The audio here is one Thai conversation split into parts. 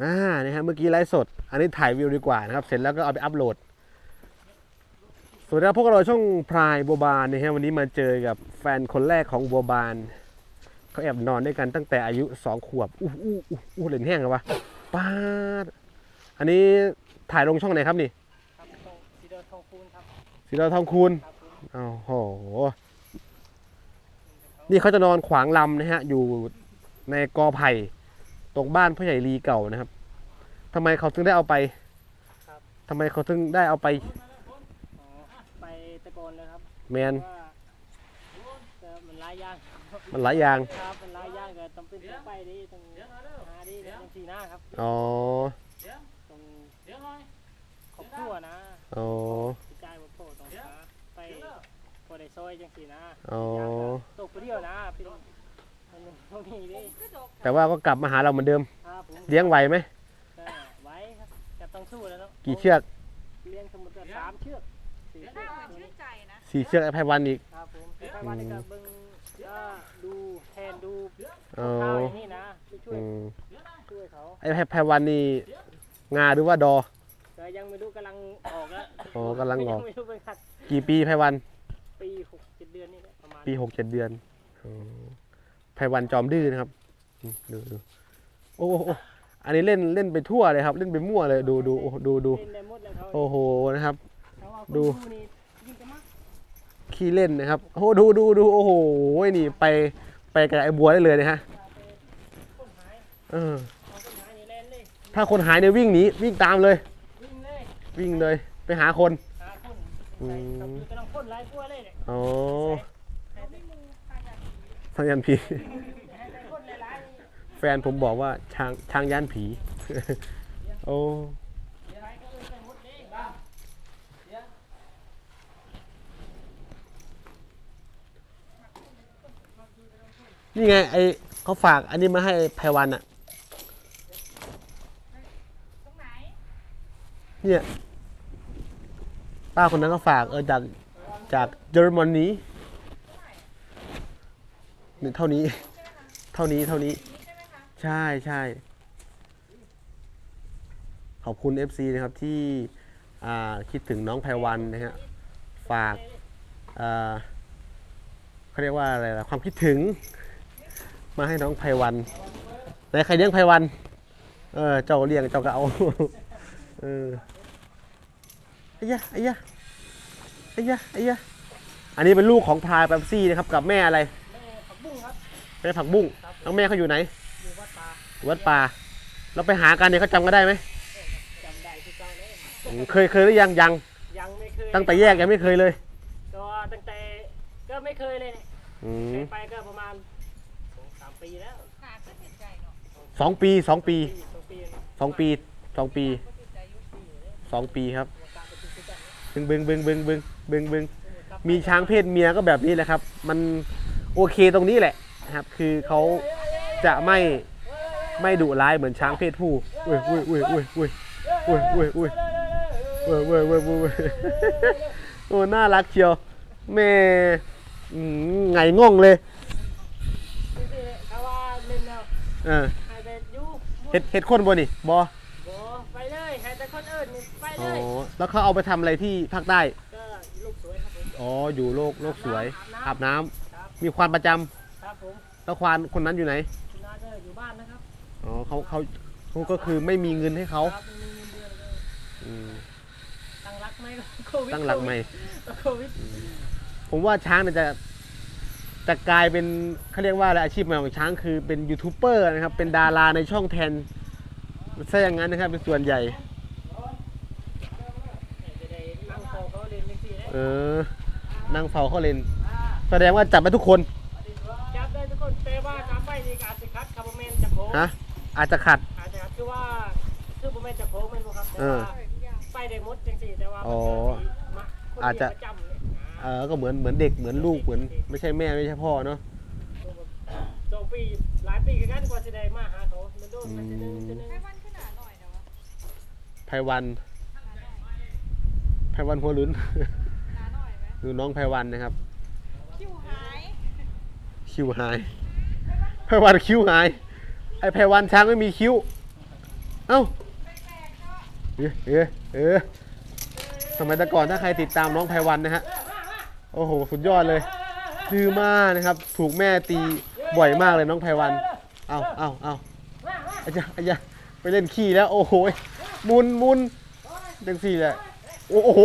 อ่านี่ฮะเมื่อกี้ไลฟ์สด อันนี้ถ่ายวิวดีกว่านะครับเสร็จแล้วก็เอาไปอัพโหลดสวัสดีครับพวกเราช่องพรายบัวบานนะฮะวันนี้มาเจอกับแฟนคนแรกของบัวบานเขาแอบนอนด้วยกันตั้งแต่อายุสองขวบอู้อู้อู้อู้เหล่นแห้งเหรอวะป้าดอันนี้ถ่ายลงช่องไหนครับนี่ครับตรงสีเดอทองคูณครับสีดาวทองคูณครับผมโอ้โหนี่เขาจะนอนขวางลำนะฮะอยู่ในกอไผ่ ตรงบ้านพ่อใหญ่ลีเก่านะครับทำไมเขาถึงได้เอาไปทำไมเขาถึงได้เอาไปอ๋อไปตะโกนเลยครับแมนว่าเออมันหลายอย่างมันหลายอย่างครับมันหลายอย่างก็ต้องเป็นต้องไปดีต้องหาดีต้องสีหน้าครับอ๋อต้องครอบครัวนะอ๋อจิตใจบ่โผล่ต้องหาไปพอได้ซอยจังสีนะอ๋อตกไปเดียวนะเป็น มันบ่มีดิแต่ว่าก็กลับมาหาเราเหมือนเดิม ครับผมเลี้ยงไหวไหม ก็ไว้ครับจะต้องสู้แล้วเนาะกี่เชือกเลี้ยงสมมุติว่าสามเชือกสี่แล้วเชืน่าอกเหมือนชื่นใจนะสี่เชือกไอ้ไพวันอีก ครับผมแต่ไปวันนี้ก็เบิ่งก็ดูแทนดูอ๋อข้าวอย่างนี้นะช่วยอืมช่วยเขาไอ้ไพวันนี่งาหรือว่าดอ แต่ยังไม่รู้กำลังออกแล้วอ๋อกำลังออก ยังไม่รู้เป็นขัดกี่ปีไพวันปีหกเจ็ดเดือนนี่แหละประมาณปีหกเจ็ดเดือนอ๋อ ไพวันจอมดื้อนะครับดูดูโอ้โหอันนี้เล่นเล่นไปทั่วเลยครับ เล่นไปมั่วเลยดูดูดูดูโอ้โหนะครับ ดูขี้เล่นนะครับโอ้ดูดูดูโอ้โหนี่ไปไปกับไอ้บัวได้เลยนะฮะถ้าคนหายเนี่ยวิ่งหนีวิ่งตามเลย วิ่งเลยไปหาคนอ๋อ ทางยันผี แฟนผมบอกว่าช้างช้างยันผี โอ้ๆหลายก็เนี่ไงไอเขาฝากอันนี้มาให้ไพวันอะตรงไหนเนี่ยป้าคนนั้นก็ฝากเออจากจากเยอรมนี นี่เท่านี้ เท่านี้เท่านี้ ใช่ใช่ขอบคุณ FC นะครับที่คิดถึงน้องไพวันนะฮะฝากเขาเรียกว่าอะไรล่ะความคิดถึง มาให้น้องไพวันไหนใครเลี้ยงไพวัน เออเจ้าเลี้ยงเจ้าก็เอาเออไอ้ยะไอ้ยะไอ้ยะไอ้ยะอันนี้เป็นลูกของพายแป๊บซี่นะครับกับแม่อะไร ครับแม่ผักบุ้งน้องแม่เขาอยู่ไหนอยู่วัดป่าวัดป่า เราไปหากันเนี่ยเขาจำกันได้ไหมจำได้ที่เก่าเลยอืมเคยเคยหรือยังยังยังไม่เคยตั้งแต่แยกยังไม่เคยเลยก็ตั้งแต่ก็ไม่เคยเลยเนี่ยอืเคมยไปก็ประมาณสองสามปีแล้วหาก็เห็นใจเนาะสองปีสองปีสองปีสองปีสองปีก็เห็นใจอยุคสองปีครับตามไปติดๆกันเนี่ยบึงบึงบึงบึงบึงบึงบึงกลับไปมีช้างเพศเมียก็แบบนี้แหละครับ มันโอเคตรงนี้แหละ นะครับ คือเขาจะไม่ไม่ดุร้ายเหมือนช้างเพศผู้อุ้ยอุ้ยอุ้ยอุ้ยอุ้ยอุ้ยอุ้ยอุ้ยเว้ยเว้ยเว้ยเว้ยเว้ยโอ้น่ารักเชียวแม่อืมไงง่องเลยเขาว่าเล่นแล้วเออให้แต่อยูเห็ดเห็ดข้นบ่นี่บอโบไปเลยให้แต่คนอื่นนี่ไปอ๋เลอยแล้วเขาเอาไปทำอะไรที่ภาคใต้ก็ลูกสวยครับผมอ๋ออยู่โลกโลกสวยอาอาบบน้ำน้ำครับมีควานประจำ ครับผมแล้วควานคนนั้นอยู่ไหนคุณน้าก็อยู่บ้านนะครับอ๋อเขาเขาเขาก็คือไม่มีเงินให้เขาครับไม่มีเงินเดือนเลยอืมตั้งรักไหมโควิดตั้งหลักใหม่ โควิดผมว่าช้างเนี่ยจะจะกลายเป็นเขาเรียกว่าอะไรอาชีพใหม่ของช้างคือเป็นยูทูบเบอร์นะครับ เป็นดาราในช่องแทนซะอย่างนั้นนะครับ เป็นส่วนใหญ่ จะได้นั่งโตเขาเรียนเล็กสี่ได้ เออนั่งเฝ้าเขาเล่นแสดงว่าจับไปทุกคน ฮะอาจจะขัด อาจจะคัดคือว่าคือโมเมนจะโค้งไม่รู้ครับแต่เออว่าไปได้หมดจังสี่แต่ว่าอ๋อมันก็มีมคนอาจจะ เดียวประจำเนี่ยเออก็เหมือนเหมือนเด็กเหมือนลูกเหมือนไม่ใช่แม่ไม่ใช่พ่อเนาะสองปีหลายปีกันกว่าจะได้มาหาเขามันโดนมันจะนึงจะนึงแค่วันขึ้นหนาหน่อยเนาะไพวันหนาหน่อยไพวันหัวลุ้น หนาหน่อยไหมดูน้องไพวันนะครับ คิวหายคิ้วหายไพวันคิ้วหาย ไอไพวันช้างไม่มีคิ้ว เอ้าเออเออเออสมัยแต่ก่อนถ้าใครติดตามน้องไพวันนะฮะ โอ้โห สุดยอดเลยดื้อมากนะครับ ถูกแม่ตีบ่อยมากเลยน้องไพวัน เอาเอาเอาอาจารย์อาจารย์ไปเล่นขี้แล้ว โอ้โหมุนมุนจังสี่แหละ โอ้โห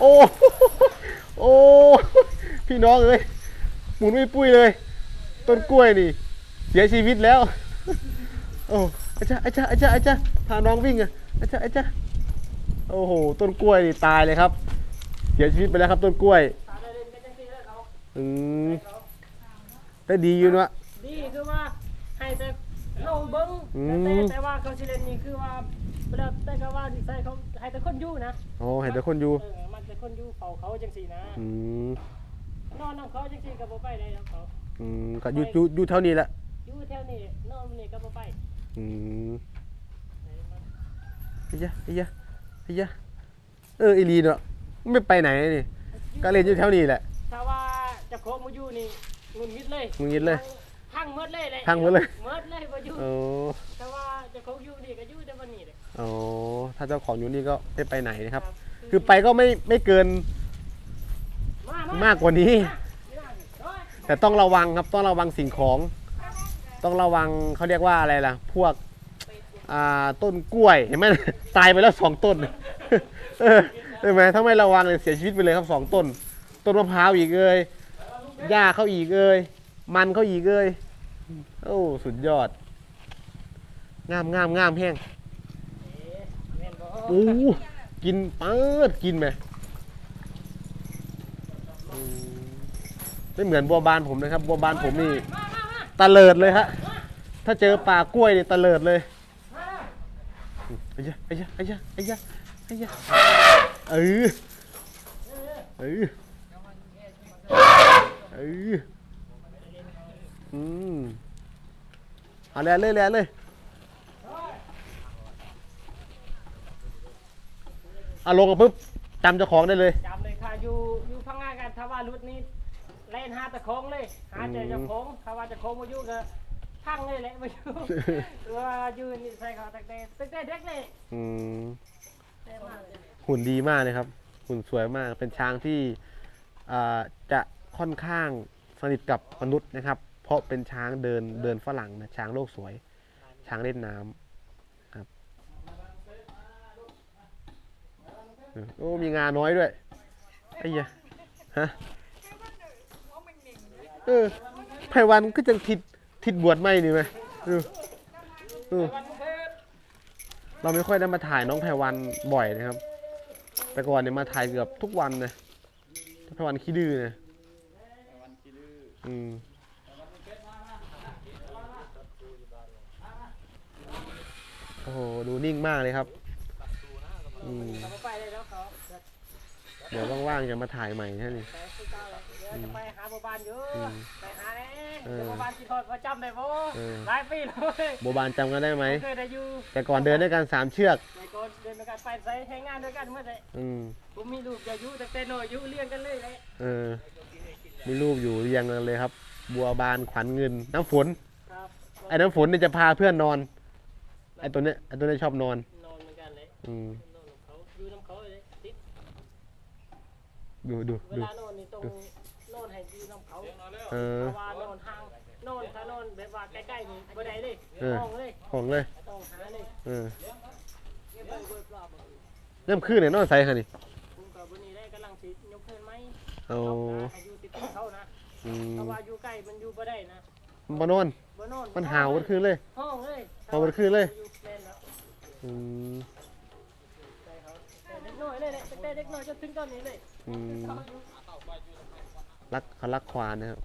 โอ้โหโอ้พี่น้องเอ้ยหมุนไม่ปุ้ยเลย ต้นกล้วยนี่ เสียชีวิตแล้ว โอ้อาจารย์อาจารย์อาจารย์อาจารย์พาน้องวิ่งอะอาจารย์อาจารย์โอ้โห ต้นกล้วยนี่ตายเลยครับ เสียชีวิตไปแล้วครับ ต้นกล้วยตาได้เล่นกันจังซี่แล้วเขาอืมแต่ดีอยู่เนอะ ดีคือว่าให้แต่น้องเบิ้งอืแต่มแต่ว่าเขาสิเล่นนี่คือว่าแล้วแต่ก็ว่าสิใส่เขาให้แต่คนอยู่นะโอ้เห็นแต่คนอยู่ เออมันแต่คนอยู่เฝ้าเขาจังซี่นะ อืมนอนนำเขาจังซี่ก็บ่ไปได้แล้วเขาอืมก็อยู่อยู่อยู่เท่านี้แหละ อยู่แถวนี้นอนนี่ก็บ่ไปอืมไหนมันไอ้ยะไอ้ยะไอ้ยะเออไอรีเนาะไม่ไปไหนนี่ก็เล่นอยู่แถวนี้แหละ ถ้าว่าเจะโคมาอยู่นี่งุนงิดเลยงุนงิดเลยพังหมดเลยเลยพังหมดเลย หมดเลยบ่อยู่โอ้แต่ว่าเจะโคอยู่นี่ก็อยู่แต่วันนี้เลยโอ้ถ้าเจ้าของอยู่นี่ก็ไม่ไปไหนนะครับครับคือไปก็ไม่ไม่เกินมามามากกว่านี้ร้อยแต่ต้องระวังครับต้องระวังสิ่งของ ต้องระวังเขาเรียกว่าอะไรล่ะ พวกอ่าต้นกล้วยเห็นไหม ตายไปแล้วสองต้นเออเห็นไหมถ้าไม่ระวังเลยเสียชีวิตไปเลยครับสองต้น ต้นมะพร้าวอีกเอ้ยหญ้าเขาอีกเอ้ยมันเขาอีกเอ้ยโอ้สุดยอด งามงามงามแห้งโอ้กินเปิดกินไหมไม่เหมือนบัวบานผมนะครับ บัวบานผมนี่ ตะเลิดเลยฮะ ถ้าเจอป่ากล้วยเนี่ยตะเลิดเลยไอ้ยะไอ้ยะไอ้ยะไอ้ยะไอ้ยะเออเออเอออืมเอาเลยเลยเลยเลยเอาลงกันปุ๊บจำเจ้าของได้เลย จำเลยค่ะอยู่อยู่พังงากันถ้าว่ารุดนี้ เล่นหาตะโคงเลยหาเจอเจะโคงถ้าว่าเจะโคงมาอยู่ก็พังเลยแหละมาอยู่ว่าอยู่นี่ใส่เขาตั้งแต่ตั้งแต่เด็กเลยอืมแต่มากเลยหุ่นดีมากเลยครับ หุ่นสวยมากเป็นช้างที่อ่าจะค่อนข้างสนิทกับมนุษย์นะครับ เพราะเป็นช้างเดินเดินฝรั่งนะช้างโลกสวย ช้างเล่นน้ำครับเออโอ้มีงาน้อยด้วยไอ้เหี้ยะฮะ เออไพวันก็จะทิดทิดบวชไม่นี่ไหมเออเออวันเกิดเราไม่ค่อยได้มาถ่ายน้องไพวันบ่อยนะครับ แต่ก่อนเนี่ยมาถ่ายเกือบทุกวันนะไพวันขี้ดื้อนะอืมโอ้โหดูนิ่งมากเลยครับอืม เขาบ่ไปเลยแล้วเขาจะเดี๋ยวว่างๆจะมาถ่ายใหม่นะนี่ไปคือเก่าเลยเดี๋ยวจะไปหาบัวบานอยู่อืมไปหาแน่เออเดี๋ยวบัวบานสิทอดประจำได้บ่เออหลายปีแล้วเว้ยโบบานจำกันได้ไหมเคยได้อยู่แต่ก่อนเดินด้วยกันสามเชือกในก่อนเดินด้วยกันไปใส่ให้งานด้วยกันเมื่อไหร่อืมผมมีลูกอย่าอยู่แต่แต่น้อยอยู่เลี้ยงกันเลยแหละเออมีรูปอยู่เรียงกันเลยครับ บัวบานขวัญเงินน้ำฝนครับไอ้น้ำฝนเนี่ยจะพาเพื่อนนอนไอ้ตัวเนี้ยไอ้ตัวเนี้ยชอบนอนนอนเหมือนกันเลยอืม นอนกับเขาอยู่น้ำเขาเลยติด ดูดูเวดู ลานอนนี่ต้องนอนให้อยู่น้ำเขาเออ เพราะว่านอนห่างนอนถ้านอนแบบว่าใกล้ๆนี่บ่ได้เลยเออ ห้องเลยของเลย ต้องหาเลยเออเก็บไว้เบิดรอบเริ่มขึ้นเนี่ยนอนใส่ค่ะนี่ผมกับบนี้ได้กำลังสิยกเพิ่นไหมเอาให้อยู่ติดเขานะอืมเพราะว่าอยู่ใกล้มันอยู่บ่ได้นะมานอน บ่นอนมันหาวกันคืนเลย ห้องเลยเอามันขึ้นเลย อยู่แม่นแล้ว อืมใช่ครับแต่เด็กน้อยเลยเนี่ยตั้งแต่เด็กน้อยจนถึงตอนนี้เลย อืมรักเขารักควานนะครับ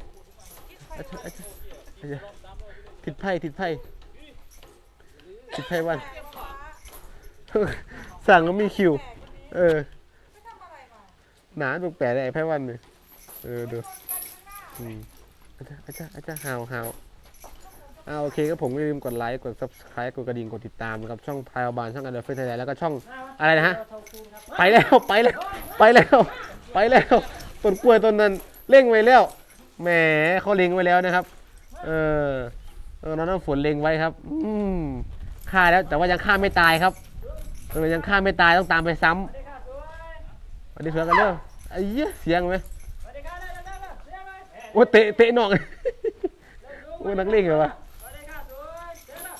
อาจารย์อาจารย์อาจารย์ทิดไพ่ทิดไพ่ทิดไพ่วัน สั่งแล้วมีคิว เออ หนาตรงแปะไอ้ไพ่วันเลยเออดูอืมอาจารย์อาจารย์อาจารย์หาวหาวอ่าโอเคก็ผมอย่าลืมกดไลค์กด subscribe กดกระดิ่งกดติดตามนะครับ ช่องพายบานช่องอันเดอร์เฟสไทยแลนด์แล้วก็ช่องอะไรนะฮะ ไปแล้วไปแล้วไปแล้ว ไปแล้วต้นกล้วยต้นนั้นเร่งไว้แล้วแหมเขาเล็งไว้แล้วนะครับ เออเออน้องน้ำฝนเล็งไว้ครับ อืมฆ่าแล้วแต่ว่ายังฆ่าไม่ตายครับเออยังฆ่าไม่ตายต้องตามไปซ้ำสวัสดีค่ะสวยสวัสดีเพื่อนกันเด้อไอ้เหี้ยเสียงไหมสวัสดีค่ะได้ได้ได้เสียไหมโอ้เตะเตะหนอกโอ้นักเลงเหรอวะสวัสดีค่ะสวยเสียนะ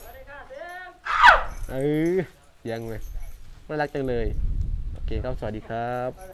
สวัสดีค่ะเสียงเออเสียงไหมน่ารักจังเลย โอเคครับสวัสดีครับสวัสดีค่ะ